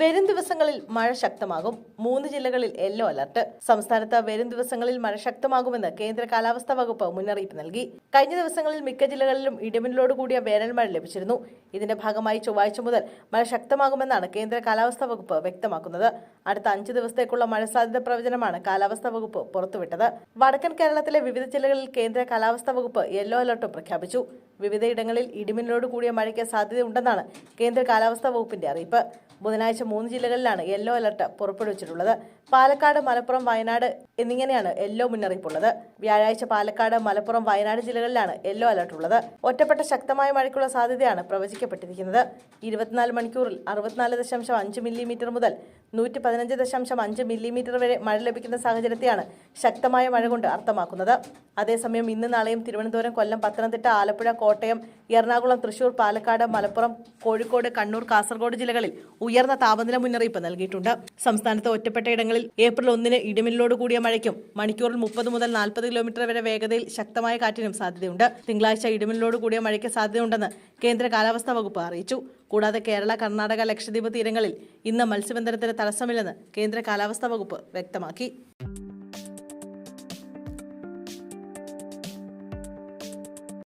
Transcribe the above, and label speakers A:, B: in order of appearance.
A: വരും ദിവസങ്ങളിൽ മഴ ശക്തമാകും മൂന്ന് ജില്ലകളിൽ യെല്ലോ അലർട്ട് സംസ്ഥാനത്ത് വരും ദിവസങ്ങളിൽ മഴ ശക്തമാകുമെന്ന് കേന്ദ്ര കാലാവസ്ഥാ വകുപ്പ് മുന്നറിയിപ്പ് നൽകി കഴിഞ്ഞ ദിവസങ്ങളിൽ മിക്ക ജില്ലകളിലും ഇടിമിന്നലോട് കൂടിയ വേനൽ മഴ ലഭിച്ചിരുന്നു ഇതിന്റെ ഭാഗമായി ചൊവ്വാഴ്ച മുതൽ മഴ ശക്തമാകുമെന്നാണ് കേന്ദ്ര കാലാവസ്ഥാ വകുപ്പ് വ്യക്തമാക്കുന്നത് അടുത്ത അഞ്ച് ദിവസത്തേക്കുള്ള മഴ സാധ്യത പ്രവചനമാണ് കാലാവസ്ഥാ വകുപ്പ് പുറത്തുവിട്ടത് വടക്കൻ കേരളത്തിലെ വിവിധ ജില്ലകളിൽ കേന്ദ്ര കാലാവസ്ഥാ വകുപ്പ് യെല്ലോ അലർട്ടും പ്രഖ്യാപിച്ചു വിവിധയിടങ്ങളിൽ ഇടിമിന്നലോട് കൂടിയ മഴയ്ക്ക് സാധ്യതയുണ്ടെന്നാണ് കേന്ദ്ര കാലാവസ്ഥാ വകുപ്പിന്റെ അറിയിപ്പ് ബുധനാഴ്ച മൂന്ന് ജില്ലകളിലാണ് യെല്ലോ അലർട്ട് പുറപ്പെടുവിച്ചിട്ടുള്ളത് പാലക്കാട് മലപ്പുറം വയനാട് എന്നിങ്ങനെയാണ് യെല്ലോ മുന്നറിയിപ്പുള്ളത് വ്യാഴാഴ്ച പാലക്കാട് മലപ്പുറം വയനാട് ജില്ലകളിലാണ് യെല്ലോ അലർട്ട് ഉള്ളത് ഒറ്റപ്പെട്ട ശക്തമായ മഴയ്ക്കുള്ള സാധ്യതയാണ് പ്രവചിക്കപ്പെട്ടിരിക്കുന്നത് ഇരുപത്തിനാല് മണിക്കൂറിൽ അറുപത്തിനാല് ദശാംശം അഞ്ച് മില്ലിമീറ്റർ മുതൽ നൂറ്റി പതിനഞ്ച് ദശാംശം അഞ്ച് മില്ലിമീറ്റർ വരെ മഴ ലഭിക്കുന്ന സാഹചര്യത്തെയാണ് ശക്തമായ മഴ കൊണ്ട് അർത്ഥമാക്കുന്നത് അതേസമയം ഇന്ന് നാളെയും തിരുവനന്തപുരം കൊല്ലം പത്തനംതിട്ട ആലപ്പുഴ കോട്ടയം എറണാകുളം തൃശൂർ പാലക്കാട് മലപ്പുറം കോഴിക്കോട് കണ്ണൂർ കാസർഗോഡ് ജില്ലകളിൽ ഉയർന്ന താപ താപനില മുന്നറിയിപ്പ് നൽകിയിട്ടുണ്ട് സംസ്ഥാനത്ത് ഒറ്റപ്പെട്ട ഇടങ്ങളിൽ ഏപ്രിൽ ഒന്നിന് ഇടിമിന്നലോട് കൂടിയ മഴയ്ക്കും മണിക്കൂറിൽ മുപ്പത് മുതൽ നാൽപ്പത് കിലോമീറ്റർ വരെ വേഗതയിൽ ശക്തമായ കാറ്റിനും സാധ്യതയുണ്ട് തിങ്കളാഴ്ച ഇടിമിന്നലോട് കൂടിയ മഴയ്ക്ക് സാധ്യതയുണ്ടെന്ന് കേന്ദ്ര കാലാവസ്ഥാ വകുപ്പ് അറിയിച്ചു കൂടാതെ കേരള കർണാടക ലക്ഷദ്വീപ് തീരങ്ങളിൽ ഇന്ന് മത്സ്യബന്ധനത്തിന് തടസ്സമില്ലെന്ന് കേന്ദ്ര കാലാവസ്ഥാ വകുപ്പ് വ്യക്തമാക്കി